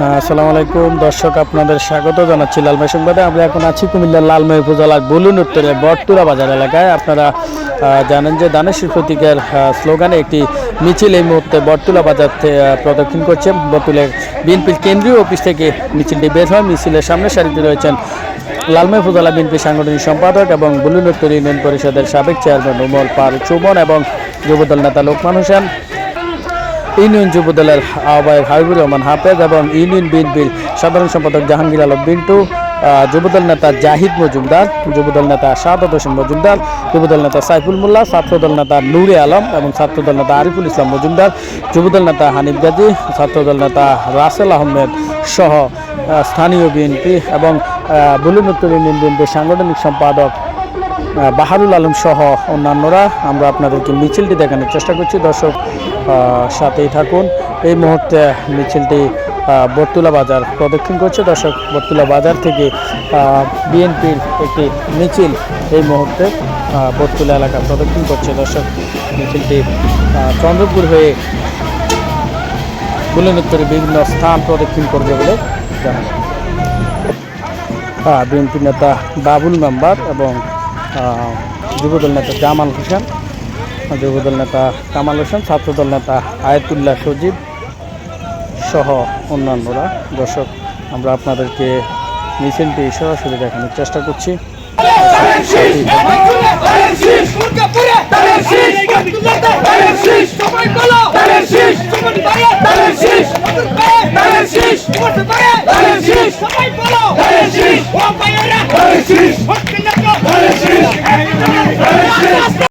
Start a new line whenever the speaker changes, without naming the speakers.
আসসালামু আলাইকুম। দর্শক, আপনাদের স্বাগত জানাচ্ছি লালমাই সংবাদে। আমরা এখন আছি কুমিল্লার লালমাই উপজেলার বলুন উত্তরে বটতুলা বাজার এলাকায়। আপনারা জানেন যে দানেশ্বর প্রতীকের স্লোগানে একটি মিছিল এই মুহূর্তে বটতুলা বাজার প্রদক্ষিণ করছে। বটতুলের বিএনপির কেন্দ্রীয় অফিস থেকে মিছিলটি বের হয়। মিছিলের সামনে সারিতে রয়েছেন লালমাই উপজেলা বিএনপি সাংগঠনিক সম্পাদক এবং বুলুন উত্তর ইউনিয়ন পরিষদের সাবেক চেয়ারম্যান উমর পার চৌবন এবং যুবদল নেতা লোকমান হোসেন। ইউনিয়ন যুবদলের আহ্বায়ক হাবিবুর রহমান হাফেজ এবং ইউনিয়ন বিএনপির সাধারণ সম্পাদক জাহাঙ্গীর আলম বিন্টু যুবদল নেতা জাহিদ মজুমদার যুবদল নেতা শাহাদ হোসেন মজুমদার যুবদল নেতা সাইফুল মোল্লা ছাত্রদল নেতা নূরে আলম এবং ছাত্রদল নেতা আরিফুল ইসলাম মজুমদার যুবদল নেতা হানিফ গাজী ছাত্রদল নেতা রাসেল আহমেদ সহ স্থানীয় বিএনপি এবং বুলুন উত্তর ইউনিয়ন বিএনপির সাংগঠনিক সম্পাদক বাহারুল আলম সহ অন্যান্যরা আমরা আপনাদেরকে মিছিলটি দেখানোর চেষ্টা করছি। দর্শক সাথেই থাকুন। এই মুহূর্তে মিছিলটি আহ, বটতুলা বাজার প্রদক্ষিণ করছে। দর্শক বটতুলা বাজার থেকে বিএনপির একটি মিছিল এই মুহূর্তে আহ, বটতুলা এলাকা প্রদক্ষিণ করছে। দর্শক মিছিলটি চন্দ্রপুর হয়ে বুলন্দুত্তরে বিভিন্ন স্থান প্রদক্ষিণ করবে বলে জানা বিএনপি নেতা বাবুল মেম্বার এবং যুবদল নেতা জামাল হোসেন, যুবদল নেতা কামাল হোসেন, ছাত্রদল নেতা আয়াতুল্লাহ সজীব সহ অন্যান্যরা। দর্শক, আমরা আপনাদেরকে মিছিলটি সরাসরি দেখানোর চেষ্টা করছি।
সবাই বলো সবাই সবাই বলো ও ভাইয়েরা